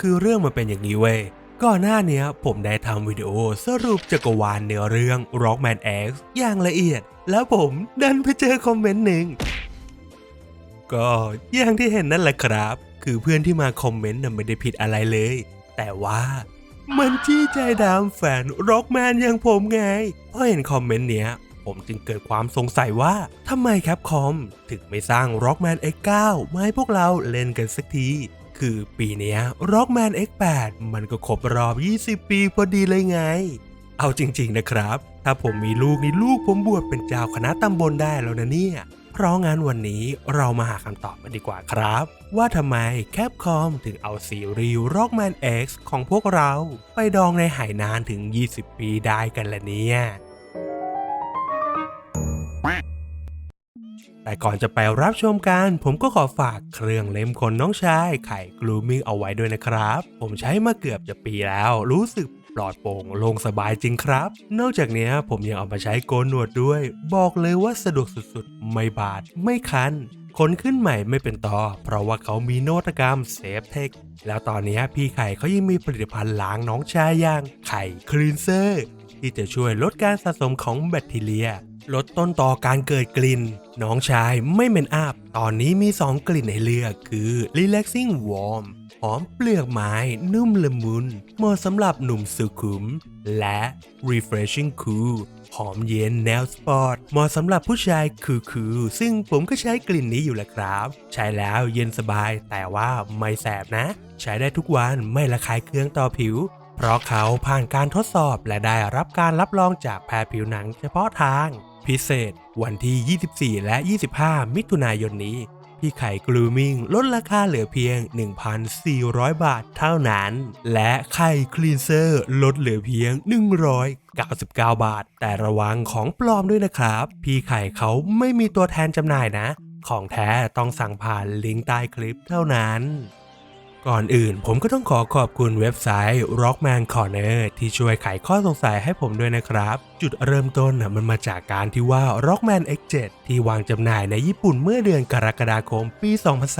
คือเรื่องมันเป็นอย่างนี้เว้ยก่อนหน้านี้ผมได้ทำวิดีโอสรุปจักรวาลเนื้อเรื่อง Rockman X อย่างละเอียด แล้วผมดันไปเจอคอมเมนต์หนึ่ง ก็อย่างที่เห็นนั่นแหละครับ คือเพื่อนที่มาคอมเมนต์น่ะไม่ได้ผิดอะไรเลย แต่ว่ามันจี้ใจดำแฟนร็อกแมนอย่างผมไงพอเห็นคอมเมนต์เนี้ย ผมจึงเกิดความสงสัยว่าทำไมแคปคอมถึงไม่สร้าง Rockman X9 มาให้พวกเราเล่นกันสักที คือปีนี้ Rockman X8 มันก็ครบรอบ 20 ปีพอดีเลยไง เอาจริงๆนะครับ ถ้าผมมีลูกนี่ลูกผมบวชเป็นเจ้าคณะตำบลได้แล้วนะเนี่ย เพราะงั้นวันนี้เรามาหาคำตอบกันดีกว่าครับ ว่าทำไมแคปคอมถึงเอาซีรีส์ Rockman X ของพวกเรา ไปดองในหายนานถึง 20 ปีได้กันละเนี่ย แต่ก่อนจะไปรับชมกัน ผมก็ขอฝากเครื่องเล็มขนน้องชายไข่กลูมิ่งเอาไว้ด้วยนะครับ ผมใช้มาเกือบจะปีแล้ว รู้สึกปลอดโปร่งโลงสบายจริงครับ นอกจากนี้ผมยังเอามาใช้โกนหนวดด้วย บอกเลยว่าสะดวกสุดๆ ไม่บาด ไม่คันขนขึ้นใหม่ไม่เป็นต่อ เพราะว่าเขามีนวัตกรรมเซฟเทค แล้วตอนนี้พี่ไข่เขายังมีผลิตภัณฑ์ล้างน้องชายอย่างไข่คลีนเซอร์ที่จะช่วยลดการสะสมของแบคทีเรีย ลดต้นต่อการเกิดกลิ่น น้องชายไม่เหม็นอับตอนนี้มี 2 กลิ่นให้เลือกคือ relaxing warm หอมเปลือกไม้นุ่มละมุน เหมาะสำหรับหนุ่มสุขุม และ refreshing cool หอมเย็นแนวสปอร์ตเหมาะสำหรับผู้ชายคือๆซึ่งผมก็ใช้กลิ่นนี้อยู่แหละครับ ใช้แล้วเย็นสบายแต่ว่าไม่แสบนะ ใช้ได้ทุกวันไม่ระคายเคืองต่อผิว เพราะเขาผ่านการทดสอบและได้รับการรับรองจากแพทย์ผิวหนังเฉพาะทาง พิเศษ วันที่ 24 และ 25 มิถุนายนนี้ พี่ไข่กลูมิงลดราคาเหลือเพียง 1,400 บาทเท่านั้น และไข่คลีนเซอร์ลดเหลือเพียง 199 บาท แต่ระวังของปลอมด้วยนะครับ พี่ไข่เขาไม่มีตัวแทนจำหน่ายนะ ของแท้ต้องสั่งผ่านลิงก์ใต้คลิปเท่านั้นก่อนอื่นผมก็ต้องขอขอบคุณเว็บไซต์ Rockman Corner ที่ช่วยไขข้อสงสัยให้ผมด้วยนะครับ จุดเริ่มต้นนะมันมาจากการที่ว่า Rockman X7 ที่วางจำหน่ายในญี่ปุ่นเมื่อเดือนกรกฎาคมปี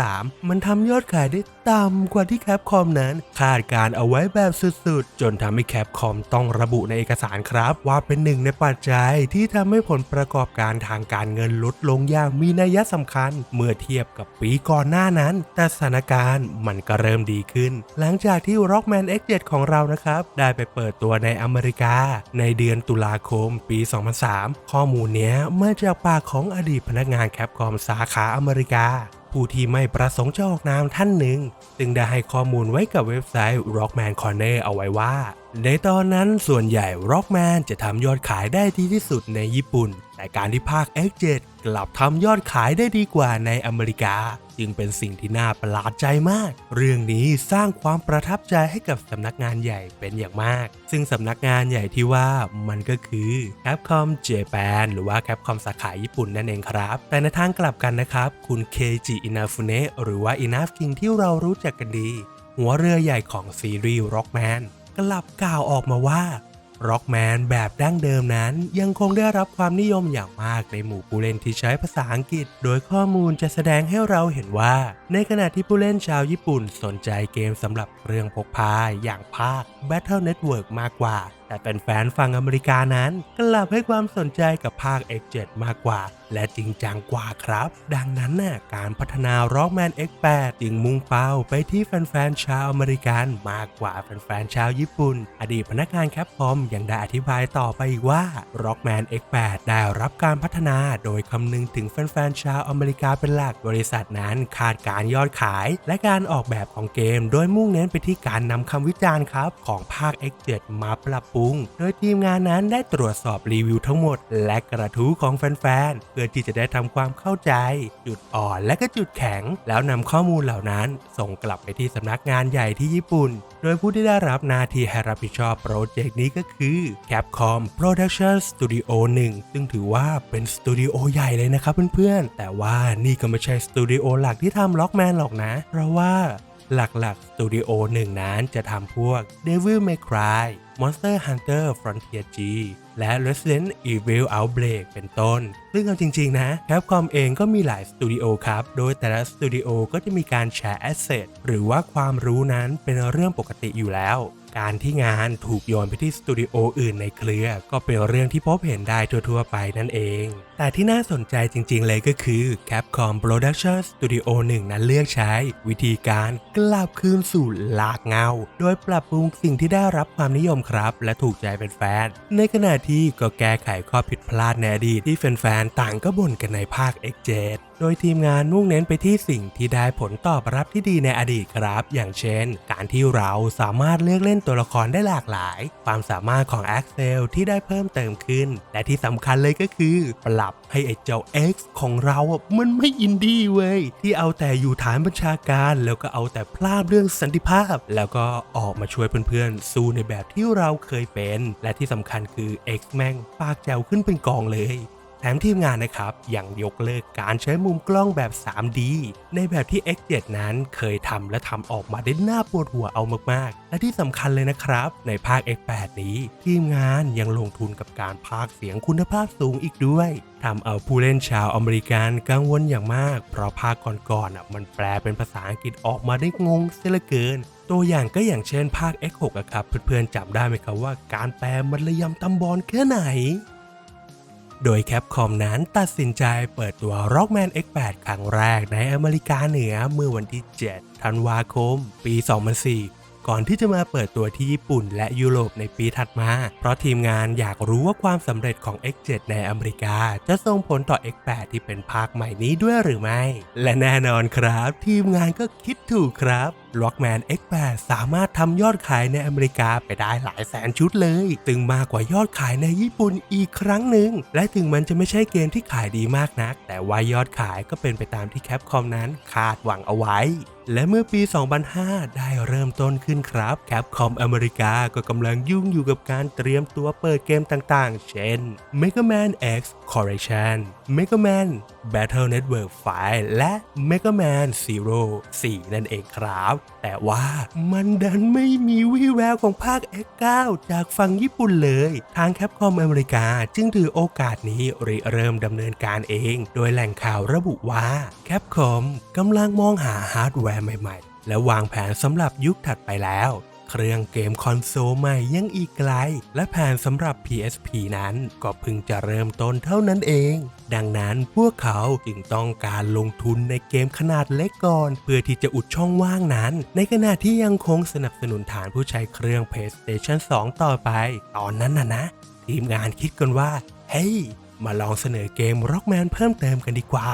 2003 มันทำยอดขายได้ต่ำกว่าที่แคปคอมนั้น คาดการเอาไว้แบบสุดๆ จนทำให้แคปคอมต้องระบุในเอกสารครับ ว่าเป็นหนึ่งในปัจจัยที่ทำให้ผลประกอบการทางการเงินลดลงอย่างมีนัยสำคัญ เมื่อเทียบกับปีก่อนหน้านั้น แต่สถานการณ์มันก็เริ่มดีขึ้น หลังจากที่ Rockman X7 ของเรานะครับได้ไปเปิดตัวในอเมริกา ในเดือนตุลาคม ปี 2003 ข้อมูลเนี้ยมาจากปากของอดีตพนักงานแคปคอมสาขาอเมริกา ผู้ที่ไม่ประสงค์จะออกนามท่านหนึ่งจึงได้ให้ข้อมูลไว้กับเว็บไซต์ Rockman Corner เอาไว้ว่า ในตอนนั้นส่วนใหญ่ Rockman จะทำยอดขายได้ดีที่สุดในญี่ปุ่น แต่การที่ภาค X7 กลับทำยอดขายได้ดีกว่าในอเมริกา จึงเป็นสิ่งที่น่าประหลาดใจมาก เรื่องนี้สร้างความประทับใจให้กับสำนักงานใหญ่เป็นอย่างมาก ซึ่งสำนักงานใหญ่ที่ว่ามันก็คือ Capcom Japan หรือว่า Capcom สาขาญี่ปุ่นนั่นเองครับ แต่ในทางกลับกันนะครับ คุณเคจิอินาฟุเนะหรือว่าอินาฟคิงที่เรารู้จักกันดี หัวเรือใหญ่ของซีรีส์ Rockman กลับกล่าวออกมาว่า ร็อกแมนแบบดั้งเดิมนั้นยังคงได้รับความนิยมอย่างมากในหมู่ผู้เล่นที่ใช้ภาษาอังกฤษ โดยข้อมูลจะแสดงให้เราเห็นว่า ในขณะที่ผู้เล่นชาวญี่ปุ่นสนใจเกมสำหรับเครื่องพกพาอย่างภาค Battle Network มากกว่า แต่เป็นแฟนฝั่งอเมริกานั้นกลับให้ความสนใจกับภาค X7 มากกว่า และจริงจังกว่าครับ ดังนั้นน่ะการพัฒนา Rockman X8 จึงมุ่งเป้าไปที่แฟนๆชาวอเมริกันมากกว่าแฟนๆชาวญี่ปุ่น อดีตพนักงานแคปคอมยังได้อธิบายต่อไปอีกว่า Rockman X8 ได้รับการพัฒนาโดยคำนึงถึงแฟนๆชาวอเมริกาเป็นหลักบริษัทนั้นคาดการยอดขาย และการออกแบบของเกม โดยมุ่งเน้นไปที่การนำคำวิจารณ์ครับของภาค X7 มาปรับปรุง โดยทีมงานนั้นได้ตรวจสอบรีวิวทั้งหมด และกระทู้ของแฟนๆพื่อที่จะได้ทำความเข้าใจ จุดอ่อนและก็จุดแข็ง แล้วนำข้อมูลเหล่านั้น ส่งกลับไปที่สำนักงานใหญ่ที่ญี่ปุ่น โดยผู้ที่ได้รับหน้าที่ให้รับผิดชอบโปรเจกต์นี้ก็คือ Capcom Production Studio 1 ซึ่งถือว่าเป็นสตูดิโอใหญ่เลยนะครับเพื่อนๆ แต่ว่านี่ก็ไม่ใช่สตูดิโอหลักที่ทำล็อกแมนหรอกนะ เพราะว่าหลักๆ สตูดิโอหนึ่งนั้นจะทำพวก Devil May Cry Monster Hunter Frontier G และ Resident Evil Outbreak เป็นต้น ซึ่งเอาจริง ๆ นะ Capcom เองก็มีหลายสตูดิโอครับ โดยแต่ละสตูดิโอก็จะมีการแชร์แอสเซทหรือว่าความรู้นั้นเป็นเรื่องปกติอยู่แล้ว การที่งานถูกโยนไปที่สตูดิโออื่นในเครือ ก็เป็นเรื่องที่พบเห็นได้ทั่วๆไปนั่นเอง แต่ที่น่าสนใจจริงๆเลยก็คือ Capcom Production Studio 1 นั้นเลือกใช้ วิธีการกลับคืนสู่ลากเงา โดยปรับปรุงสิ่งที่ได้รับความนิยมครับ และถูกใจเป็นแฟน ในขณะที่ก็แก้ไขข้อผิดพลาดในอดีตที่แฟนๆต่างก็บ่นกันในภาค X7 โดยทีมงานมุ่งเน้นไปที่สิ่งที่ได้ผลตอบรับที่ดีในอดีตครับ อย่างเช่น การที่เราสามารถเลือกเล่นตัวละครได้หลากหลาย ความสามารถของ Axel ที่ได้เพิ่มเติมขึ้น และที่สำคัญเลยก็คือ ปรับให้ไอ้เจ้า X ของเรามันไม่อินดี้เว้ย ที่เอาแต่อยู่ฐานบัญชาการแล้วก็เอาแต่พลาดเรื่องสันติภาพ แล้วก็ออกมาช่วยเพื่อนๆสู้ในแบบที่เราเคยเป็น และที่สำคัญคือ X แม่งปากแจวขึ้นเป็นกองเลย แถมทีมงานนะครับยังยกเลิกการใช้มุมกล้องแบบ 3D ในแบบที่ X7 นั้นเคยทำและทำออกมาได้น่าปวดหัวเอามากๆ และที่สำคัญเลยนะครับ ในภาค X8 นี้ ทีมงานยังลงทุนกับการพากเสียงคุณภาพสูงอีกด้วยทำเอาผู้เล่นชาวอเมริกันกังวลอย่างมาก เพราะภาคก่อนๆมันแปลเป็นภาษาอังกฤษออกมาได้งงเสียเหลือเกินตัวอย่างก็อย่างเช่นภาค X6 อะครับ เพื่อนๆจำได้ไหมครับว่าการแปลมันระยำตำบอลแค่ไหน โดยแคปคอมนั้นตัดสินใจเปิดตัว Rockman X8 ครั้งแรกในอเมริกาเหนือเมื่อวันที่ 7 ธันวาคม ปี 2004 ก่อนที่จะมาเปิดตัวที่ญี่ปุ่นและยุโรปในปีถัดมา เพราะทีมงานอยากรู้ว่าความสำเร็จของ X7 ในอเมริกา จะส่งผลต่อ X8 ที่เป็นภาคใหม่นี้ด้วยหรือไม่ และแน่นอนครับ ทีมงานก็คิดถูกครับ Rockman X8 สามารถทำยอดขายในอเมริกาไปได้หลายแสนชุดเลยซึ่งมากกว่ายอดขายในญี่ปุ่นอีกครั้งหนึ่ง และถึงมันจะไม่ใช่เกมที่ขายดีมากนัก แต่ว่ายอดขายก็เป็นไปตามที่แคปคอมนั้นคาดหวังเอาไว้และเมื่อปี 2005 ได้เริ่มต้นขึ้นครับแคปคอมอเมริกาก็กำลังยุ่งอยู่กับการเตรียมตัวเปิดเกมต่างๆ เช่น Mega Man X Correction Mega Man Battle Network 5 และ Mega Man Zero 4 นั่นเองครับ แต่ว่ามันดันไม่มีวี่แววของภาค X9 จากฝั่งญี่ปุ่นเลย ทางแคปคอมอเมริกาจึงถือโอกาสนี้ริเริ่มดำเนินการเอง โดยแหล่งข่าวระบุว่าแคปคอมกำลังมองหาฮาร์ดแวร์ใหม่ๆ และวางแผนสำหรับยุคถัดไปแล้ว เครื่องเกมคอนโซลใหม่ยังอีกไกล และแผนสำหรับ PSP นั้นก็เพิ่งจะเริ่มต้นเท่านั้นเอง ดังนั้นพวกเขาจึงต้องการลงทุนในเกมขนาดเล็กก่อน เพื่อที่จะอุดช่องว่างนั้น ในขณะที่ยังคงสนับสนุนฐานผู้ใช้เครื่อง PlayStation 2 ต่อไป ตอนนั้นนะนะ ทีมงานคิดกันว่า เฮ้ยมาลองเสนอเกม Rockman เพิ่มเติมกันดีกว่า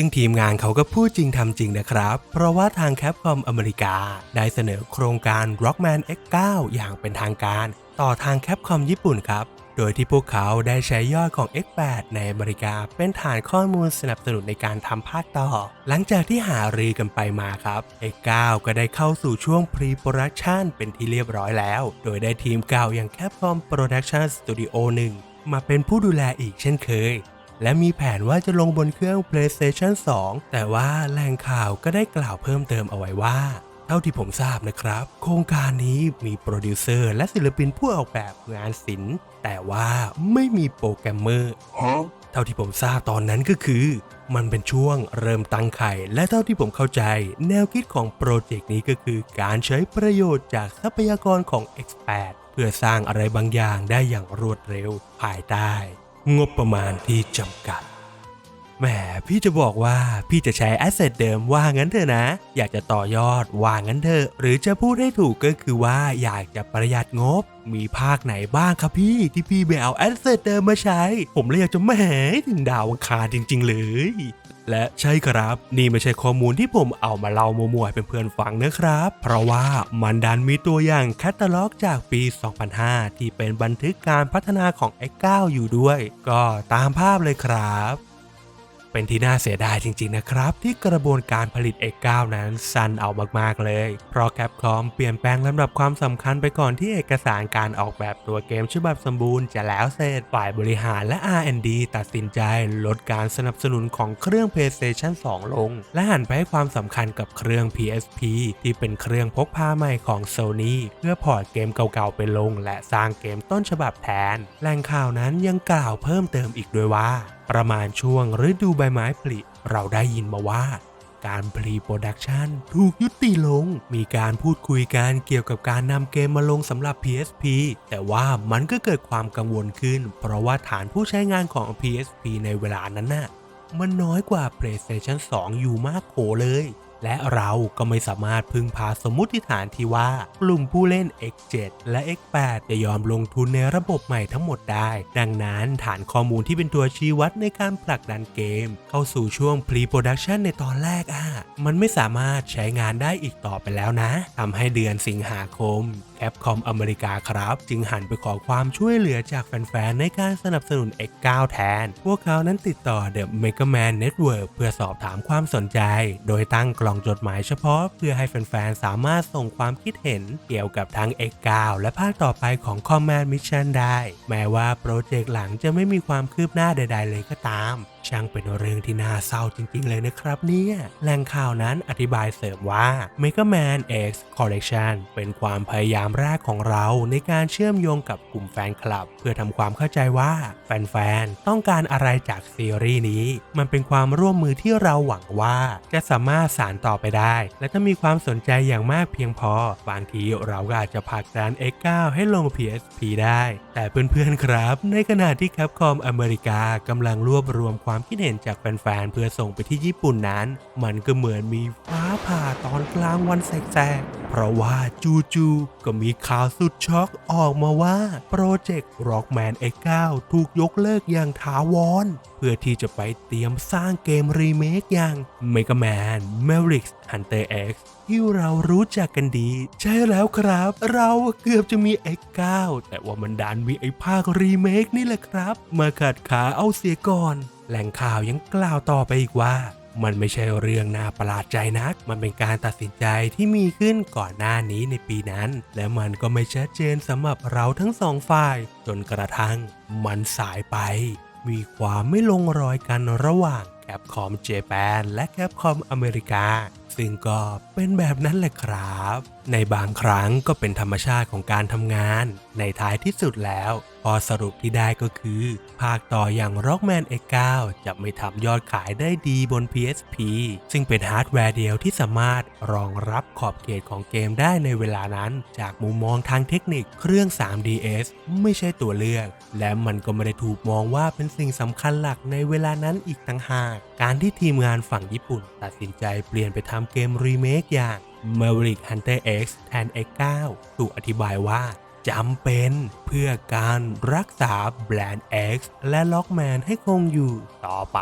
ซึ่งทีมงานเขาก็พูดจริงทำจริงนะครับ เพราะว่าทางแคปคอมอเมริกา ได้เสนอโครงการ Rockman X9 อย่างเป็นทางการ ต่อทางแคปคอมญี่ปุ่นครับ โดยที่พวกเขาได้ใช้ยอดของ X8 ในอเมริกา เป็นฐานข้อมูลสนับสนุนในการทำภาคต่อ หลังจากที่หารือกันไปมาครับ X9 ก็ได้เข้าสู่ช่วง Pre-Production เป็นที่เรียบร้อยแล้ว โดยได้ทีมเก่าอย่าง Capcom Production Studio 1มาเป็นผู้ดูแลอีกเช่นเคย และมีแผนว่าจะลงบนเครื่อง PlayStation 2 แต่ว่าแหล่งข่าวก็ได้กล่าวเพิ่มเติมเอาไว้ว่า เท่าที่ผมทราบนะครับ โครงการนี้มีโปรดิวเซอร์และศิลปินผู้ออกแบบงานศิลป์ แต่ว่าไม่มีโปรแกรมเมอร์เท่าที่ผมทราบตอนนั้นก็คือ มันเป็นช่วงเริ่มตั้งไข่ และเท่าที่ผมเข้าใจ แนวคิดของโปรเจกต์นี้ก็คือการใช้ประโยชน์จากทรัพยากรของ X8 เพื่อสร้างอะไรบางอย่างได้อย่างรวดเร็วภายใต้ งบประมาณที่จำกัดแหมพี่จะบอกว่าพี่จะใช้แอสเซทเดิมว่างั้นเถอะนะ อยากจะต่อยอดว่างั้นเถอะหรือจะพูดให้ถูกก็คือว่าอยากจะประหยัดงบ มีภาคไหนบ้างครับพี่ที่พี่ไม่เอาแอสเซทเดิมมาใช้ ผมเลยอยากจะแหมถึงดาวอังคารจริง ๆ เลย และใช่ครับ นี่ไม่ใช่ข้อมูลที่ผมเอามาเล่ามั่วๆให้เพื่อนๆฟังนะครับ เพราะว่ามันดันมีตัวอย่างแคตตาล็อกจากปี 2005 ที่เป็นบันทึกการพัฒนาของ X9 อยู่ด้วย ก็ตามภาพเลยครับ เป็นที่น่าเสียดายจริงๆนะครับ ที่กระบวนการผลิต X9 นั้นสั้นเอามากๆเลย เพราะแคปคอมเปลี่ยนแปลงลำดับความสำคัญไปก่อนที่เอกสารการออกแบบตัวเกมฉบับสมบูรณ์จะแล้วเสร็จฝ่ายบริหารและ R&D ตัดสินใจลดการสนับสนุนของเครื่อง PlayStation 2 ลง และหันไปให้ความสำคัญกับเครื่อง PSP ที่เป็นเครื่องพกพาใหม่ของ Sony เพื่อพอร์ตเกมเก่าๆไปลง และสร้างเกมต้นฉบับแทน แหล่งข่าวนั้นยังกล่าวเพิ่มเติมอีกด้วยว่า ประมาณช่วงฤดูใบไม้ผลิเราได้ยินมาว่า การพรีโปรดักชันถูกยุติลง มีการพูดคุยกันเกี่ยวกับการนำเกมมาลงสำหรับ PSP แต่ว่ามันก็เกิดความกังวลขึ้น เพราะว่าฐานผู้ใช้งานของ PSP ในเวลานั้นน่ะมันน้อยกว่า PlayStation 2 อยู่มากโขเลย และเราก็ไม่สามารถพึ่งพาสมมุติฐานที่ว่ากลุ่มผู้เล่น X7 และ X8 จะยอมลงทุนในระบบใหม่ทั้งหมดได้ ดังนั้นฐานข้อมูลที่เป็นตัวชี้วัดในการผลักดันเกม เข้าสู่ช่วง Pre-Production ในตอนแรกอะ มันไม่สามารถใช้งานได้อีกต่อไปแล้วนะทำให้เดือนสิงหาคม แคปคอมอเมริกาครับ จึงหันไปขอความช่วยเหลือจากแฟนๆ ในการสนับสนุน X9 แทน พวกเขานั้นติดต่อ The Mega Man Network เพื่อสอบถามความสนใจ โดยตั้งกล่องจดหมายเฉพาะ เพื่อให้แฟนๆ สามารถส่งความคิดเห็นเกี่ยวกับทั้ง X9 และภาคต่อไปของ Command Mission ได้ แม้ว่าโปรเจกต์หลังจะไม่มีความคืบหน้าใด ๆ เลยก็ตามช่างเป็นเรื่องที่น่าเศร้าจริงๆเลยนะครับเนี่ย แหล่งข่าวนั้นอธิบายเสริมว่า Mega Man X Collection เป็นความพยายามแรกของเราในการเชื่อมโยงกับกลุ่มแฟนคลับ เพื่อทำความเข้าใจว่าแฟนๆ ต้องการอะไรจากซีรีส์นี้ มันเป็นความร่วมมือที่เราหวังว่าจะสามารถสานต่อไปได้ และถ้ามีความสนใจอย่างมากเพียงพอ บางทีเราก็อาจจะผลักดัน X9 ให้ลง PSP ได้ แต่เพื่อนๆ ครับ ในขณะที่ Capcom อเมริกากำลังรวบรวมความคิดเห็นจากแฟนๆ เพื่อส่งไปที่ญี่ปุ่นนั้น มันก็เหมือนมีฟ้าผ่าตอนกลางวันแสกๆ เพราะว่าจูๆก็มีข่าวสุดช็อกออกมาว่าโปรเจกต์ Rockman X9 ถูกยกเลิกอย่างถาวร เพื่อที่จะไปเตรียมสร้างเกมรีเมคอย่าง Mega Man Maverick Hunter X ที่เรารู้จักกันดี ใช่แล้วครับ เราเกือบจะมี X9 แต่ว่ามันดันมีไอ้ภาครีเมคนี่แหละครับ มาขัดขาเอาเสียก่อน แหล่งข่าวยังกล่าวต่อไปอีกว่า มันไม่ใช่เรื่องน่าประหลาดใจนัก มันเป็นการตัดสินใจที่มีขึ้นก่อนหน้านี้ในปีนั้น และมันก็ไม่ชัดเจนสำหรับเราทั้งสองฝ่าย จนกระทั่งมันสายไป มีความไม่ลงรอยกันระหว่างแคปคอมเจแปนและแคปคอมอเมริกา ซึ่งก็เป็นแบบนั้นแหละครับ ในบางครั้งก็เป็นธรรมชาติของการทำงาน ในท้ายที่สุดแล้ว อสรุปที่ได้ก็คือ ภาคต่ออย่าง Rockman X9 จะไม่ทำยอดขายได้ดีบน PSP ซึ่งเป็นฮาร์ดแวร์เดียวที่สามารถรองรับขอบเขตของเกมได้ในเวลานั้น จากมุมมองทางเทคนิคเครื่อง 3DS ไม่ใช่ตัวเลือก และมันก็ไม่ได้ถูกมองว่าเป็นสิ่งสำคัญหลักในเวลานั้นอีกต่างหาก การที่ทีมงานฝั่งญี่ปุ่น ตัดสินใจเปลี่ยนไปทำเกมรีเมคอย่าง Maverick Hunter X แทน X9 ถูกอธิบายว่า จำเป็นเพื่อการรักษาแบรนด์ X และล็อกแมนให้คงอยู่ต่อไป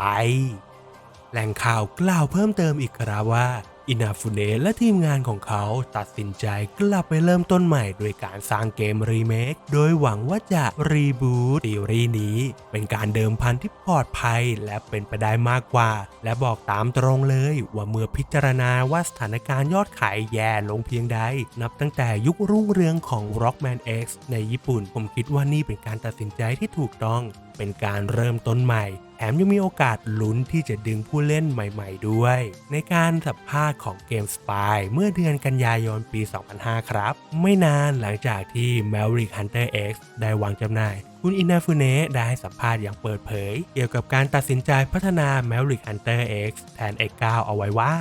แหล่งข่าวกล่าวเพิ่มเติมอีกครับว่า อินาฟูเนะและทีมงานของเขาตัดสินใจกลับไปเริ่มต้นใหม่โดยการสร้างเกมรีเมค โดยหวังว่าจะรีบูตซีรีส์นี้ เป็นการเดิมพันที่ปลอดภัยและเป็นไปได้มากกว่า และบอกตามตรงเลยว่าเมื่อพิจารณาว่าสถานการณ์ยอดขายแย่ลงเพียงใด นับตั้งแต่ยุครุ่งเรืองของ Rockman X ในญี่ปุ่น ผมคิดว่านี่เป็นการตัดสินใจที่ถูกต้อง เป็นการเริ่มต้นใหม่ แถมยังมีโอกาสลุ้นที่จะดึงผู้เล่นใหม่ๆด้วย ในการสัมภาษณ์ของเกมสปายเมื่อเดือนกันยายนปี 2005 ครับ ไม่นานหลังจากที่ Maverick Hunter X ได้วางจำหน่าย คุณอินาฟูเนะได้ให้สัมภาษณ์อย่างเปิดเผย เกี่ยวกับการตัดสินใจพัฒนา Maverick Hunter X แทน X9 เอาไว้ว่า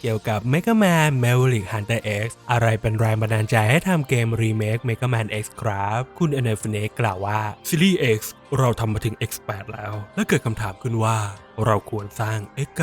เกี่ยวกับ Mega Man Maverick Hunter X อะไรเป็นแรงบันดาลใจให้ทำเกมรีเมค Mega Man X ครับ คุณเอเนฟเนกล่าวว่า ซีรีส์ X เราทำมาถึง X8 แล้ว และเกิดคำถามขึ้นว่า เราควรสร้าง X9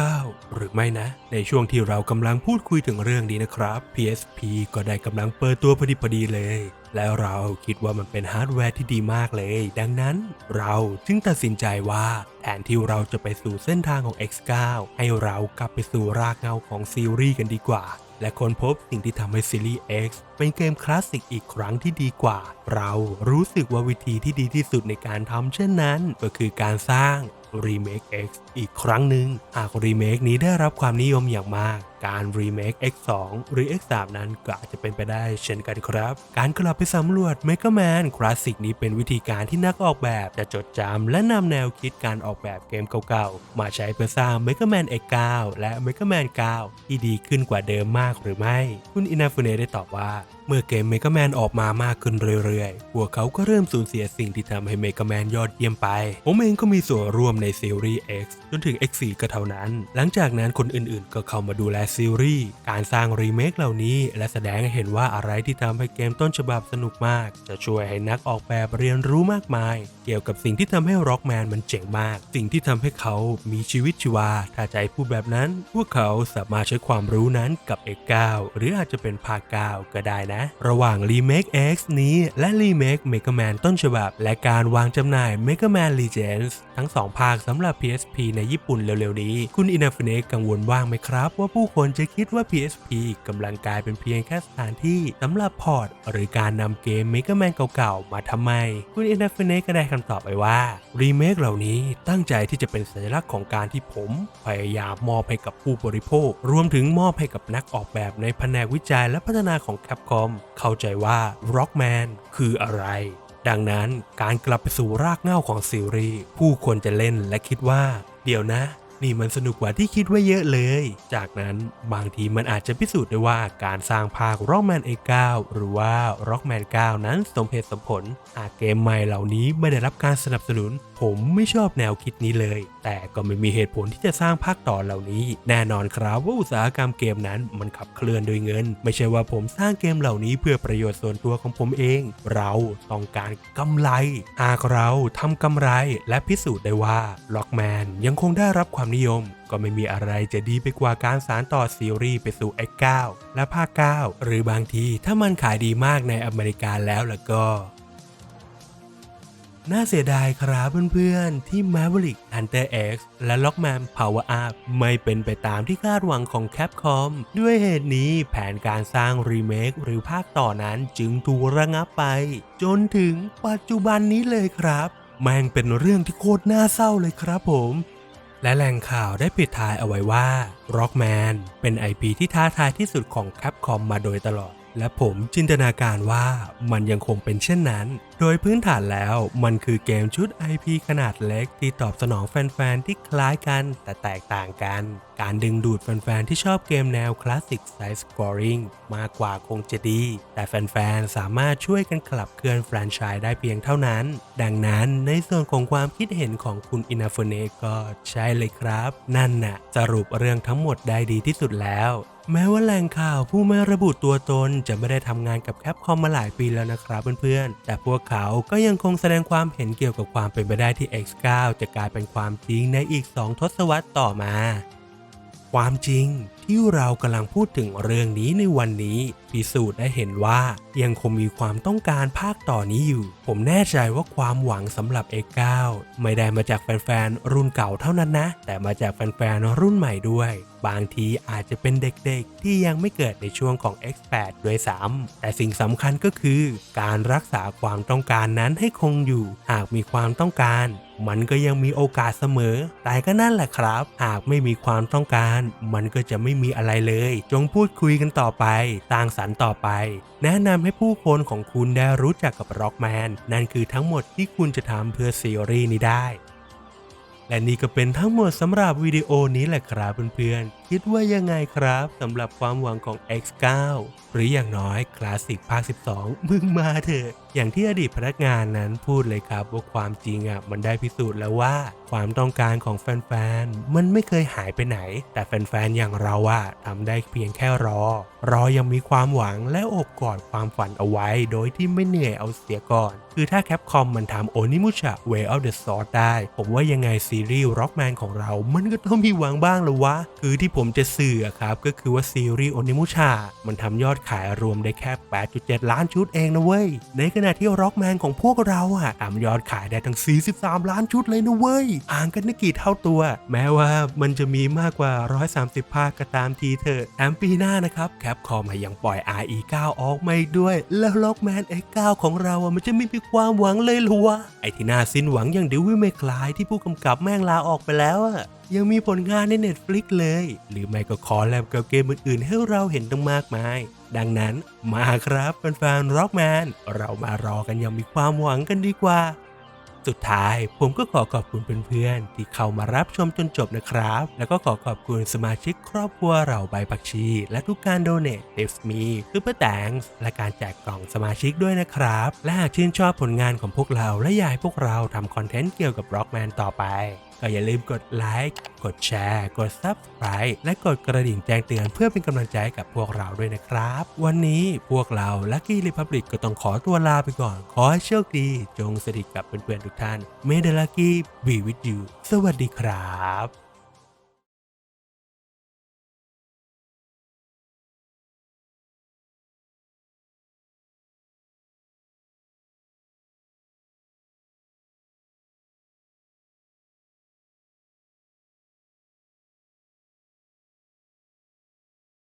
หรือไม่นะ ในช่วงที่เรากำลังพูดคุยถึงเรื่องนี้นะครับ PSP ก็ได้กำลังเปิดตัวพอดีพอดีเลย แล้วเราคิดว่ามันเป็นฮาร์ดแวร์ที่ดีมากเลย ดังนั้นเราจึงตัดสินใจว่าแทนที่เราจะไปสู่เส้นทางของ X9 ให้เรากลับไปสู่รากเงาของซีรีส์กันดีกว่า และค้นพบสิ่งที่ทำให้ซีรีส์ X เป็นเกมคลาสสิกอีกครั้งที่ดีกว่า เรารู้สึกว่าวิธีที่ดีที่สุดในการทำเช่นนั้น ก็คือการสร้าง Remake X อีกครั้งหนึ่งหากรีเมคนี้ได้รับความนิยมอย่างมาก การรีเมค X2 หรือ X3 นั้นก็อาจจะเป็นไปได้เช่นกันครับ การกลับไปสำรวจ Mega Man คลาสสิกนี้เป็นวิธีการที่นักออกแบบจะจดจำและนำแนวคิดการออกแบบเกมเก่าๆ มาใช้เพื่อสร้าง Mega Man X9 และ Mega Man 9 ที่ดีขึ้นกว่าเดิมมากหรือไม่ คุณอินาฟูเนได้ตอบว่าเมื่อเกม Mega Man ออกมามากขึ้นเรื่อยๆ พวกเขาก็เริ่มสูญเสียสิ่งที่ทำให้ Mega Man ยอดเยี่ยมไป ผมเองก็มีส่วนร่วมในซีรีส์ X จนถึง X4 ก็เท่านั้น หลังจากนั้นคนอื่นๆ ก็เข้ามาดูแลซีรีส์การสร้างรีเมคเหล่านี้ และแสดงให้เห็นว่าอะไรที่ทำให้เกมต้นฉบับสนุกมาก จะช่วยให้นักออกแบบเรียนรู้มากมาย เกี่ยวกับสิ่งที่ทำให้ Rockman มันเจ๋งมาก สิ่งที่ทำให้เขามีชีวิตชีวา ถ้าใจพูดแบบนั้น พวกเขาสามารถใช้ความรู้นั้นกับ X9 หรืออาจจะเป็นภาค9ก็ได้นะ ระหว่าง Remake X นี้และ Remake Mega Man ต้นฉบับ และการวางจำหน่าย Mega Man Legends ทั้ง 2 ภาคสำหรับ PSP ในญี่ปุ่นเร็วๆนี้ คุณอินาฟเนกังวลว่างไหมครับ ว่าผู้คนจะคิดว่า PSP กำลังกลายเป็นเพียงแค่สถานที่สำหรับพอร์ต หรือการนำเกม Mega Man เก่าๆ มาทำไม คุณอินาฟเนก็ได้คำตอบไปว่า Remake เหล่านี้ตั้งใจที่จะเป็นสัญลักษณ์ของการที่ผม พยายามมอบให้กับผู้บริโภค รวมถึงมอบให้กับนักออกแบบในแผนกวิจัยและพัฒนาของ Capcom เข้าใจว่า Rockman คืออะไรดังนั้นการกลับไปสู่รากเหง้าของซีรีส์ผู้คนจะเล่นและคิดว่า เดี๋ยวนะ นี่มันสนุกกว่าที่คิดไว้เยอะเลย จากนั้นบางทีมันอาจจะพิสูจน์ได้ว่าการสร้างภาค Rockman A9 หรือว่า Rockman 9 นั้นสมเหตุสมผลหากเกมใหม่เหล่านี้ไม่ได้รับการสนับสนุน ผมไม่ชอบแนวคิดนี้เลย แต่ก็ไม่มีเหตุผลที่จะสร้างภาคต่อเหล่านี้ แน่นอนครับว่าอุตสาหกรรมเกมนั้นมันขับเคลื่อนโดยเงิน ไม่ใช่ว่าผมสร้างเกมเหล่านี้เพื่อประโยชน์ส่วนตัวของผมเอง เราต้องการกำไร หากเราทำกำไรและพิสูจน์ได้ว่า Rockman ยังคงได้รับความนิยมก็ไม่มีอะไรจะดีไปกว่าการสานต่อซีรีส์ไปสู่ X9 และภาค 9 หรือบางทีถ้ามันขายดีมากในอเมริกาแล้วล่ะก็ น่าเสียดายครับเพื่อนๆ ที่ Maverick Hunter X และ Lockman Power Up ไม่เป็นไปตามที่คาดหวังของ Capcom ด้วยเหตุนี้แผนการสร้างรีเมคหรือภาคต่อนั้นจึงถูกระงับไป จนถึงปัจจุบันนี้เลยครับ แม่งเป็นเรื่องที่โคตรน่าเศร้าเลยครับผมและแหล่งข่าวได้ปิดท้ายเอาไว้ว่า Rockman เป็น IP ที่ท้าทายที่สุดของ Capcom มาโดยตลอด และผมจินตนาการว่ามันยังคงเป็นเช่นนั้น โดยพื้นฐานแล้วมันคือเกมชุด IP ขนาดเล็กที่ตอบสนองแฟนๆ ที่คล้ายกันแต่แตกต่างกัน การดึงดูดแฟนๆ ที่ชอบเกมแนวคลาสสิกไซส์สกอริงมากกว่าคงจะดี แต่แฟนๆ สามารถช่วยกันขับเคลื่อนแฟรนไชส์ได้เพียงเท่านั้น ดังนั้นในส่วนของความคิดเห็นของคุณอินาฟเนก็ใช่เลยครับ นั่นน่ะสรุปเรื่องทั้งหมดได้ดีที่สุดแล้ว แม้ว่าแหล่งข่าวผู้ไม่ระบุตัวตนจะไม่ได้ทำงานกับแคปคอมมาหลายปีแล้วนะครับเพื่อนๆ แต่พวกเขาก็ยังคงแสดงความเห็นเกี่ยวกับความเป็นไปได้ที่ X9 จะกลายเป็นความจริงในอีก 2 ทศวรรษต่อมา ความจริง ที่เรากำลังพูดถึงเรื่องนี้ในวันนี้ พิสูจน์ได้เห็นว่ายังคงมีความต้องการภาคต่อนี้อยู่ ผมแน่ใจว่าความหวังสำหรับ X9 ไม่ได้มาจากแฟนๆ รุ่นเก่าเท่านั้นนะ แต่มาจากแฟนๆ รุ่นใหม่ด้วย บางทีอาจจะเป็นเด็กๆ ที่ยังไม่เกิดในช่วงของ X8 ด้วยซ้ำแต่สิ่งสำคัญก็คือ การรักษาความต้องการนั้นให้คงอยู่ หากมีความต้องการ มันก็ยังมีโอกาสเสมอ แต่ก็นั่นแหละครับ หากไม่มีความต้องการ มันก็จะไม่มีอะไรเลย จงพูดคุยกันต่อไปสร้างสรรค์ต่อไป แนะนำให้ผู้คนของคุณได้รู้จักกับร็อกแมนนั่นคือทั้งหมดที่คุณจะทำเพื่อซีรีส์นี้ได้และนี่ก็เป็นทั้งหมดสำหรับวิดีโอนี้แหละครับเพื่อนๆ คิดว่ายังไงครับสำหรับความหวังของ X9 หรืออย่างน้อยคลาสสิกภาค 12 มึงมาเถอะ อย่างที่อดีตพนักงานนั้นพูดเลยครับว่าความจริงอะมันได้พิสูจน์แล้วว่า ความต้องการของแฟนๆ มันไม่เคยหายไปไหน แต่แฟนๆ อย่างเราอะทำได้เพียงแค่รอ รอยังมีความหวังและอบกอดความฝันเอาไว้ โดยที่ไม่เหนื่อยเอาเสียก่อน คือถ้าแคปคอมมันทำโอนิมุชะ Way of the Sword ได้ ผมว่ายังไงซีรีส์ Rockman ของเรา มันก็ต้องมีหวังบ้างละวะ คือที่ผมผมจะสื่ออะครับก็คือว่าซีรีส์โอนิมุชา มันทำยอดขายรวมได้แค่ 8.7 ล้านชุดเองนะเว้ย ในขณะที่ร็อกแมนของพวกเราอะทำยอดขายได้ทั้ง 43 ล้านชุดเลยนะเว้ยห่างกันไม่กี่เท่าตัว แม้ว่ามันจะมีมากกว่า 130 ภาคก็ตามทีเถอะแถมปีหน้านะครับแคปคอมยังปล่อย RE9 ออกมาอีกด้วย แล้วล็อกแมน X9 ของเราอะมันจะไม่มีความหวังเลยหรอวะไอที่น่าสิ้นหวังอย่างเดวิลเมคลายที่ผู้กำกับแม่งลาออกไปแล้วอะยังมีผลงานใน Netflix เลย หรือไม่ก็คอแลบกับเกมอื่นๆ ให้เราเห็นตั้งมากมาย ดังนั้นมาครับแฟนๆร็อกแมนเรามารอกันอยังมีความหวังกันดีกว่า สุดท้ายผมก็ขอขอบคุณเพื่อนๆ ที่เข้ามารับชมจนจบนะครับ แล้วก็ขอขอบคุณสมาชิกครอบครัวเราใบปักชี และทุกการโดเนทเ i ฟมีซูเปอร์แตงและการแจกกล่องสมาชิกด้วยนะครับ และหากชื่นชอบผลงานของพวกเราและอยากให้พวกเราทำคอนเทนต์เกี่ยวกับร็อกแมนต่อไป ก็อย่าลืมกดไลค์กดแชร์ กด Subscribe และกดกระดิ่งแจ้งเตือนเพื่อเป็นกำลังใจกับพวกเราด้วยนะครับ วันนี้พวกเรา Lucky Republic ก็ต้องขอตัวลาไปก่อน ขอให้โชคดี จงสนิทกับเพื่อนๆทุกท่าน May the Lucky be with you สวัสดีครับ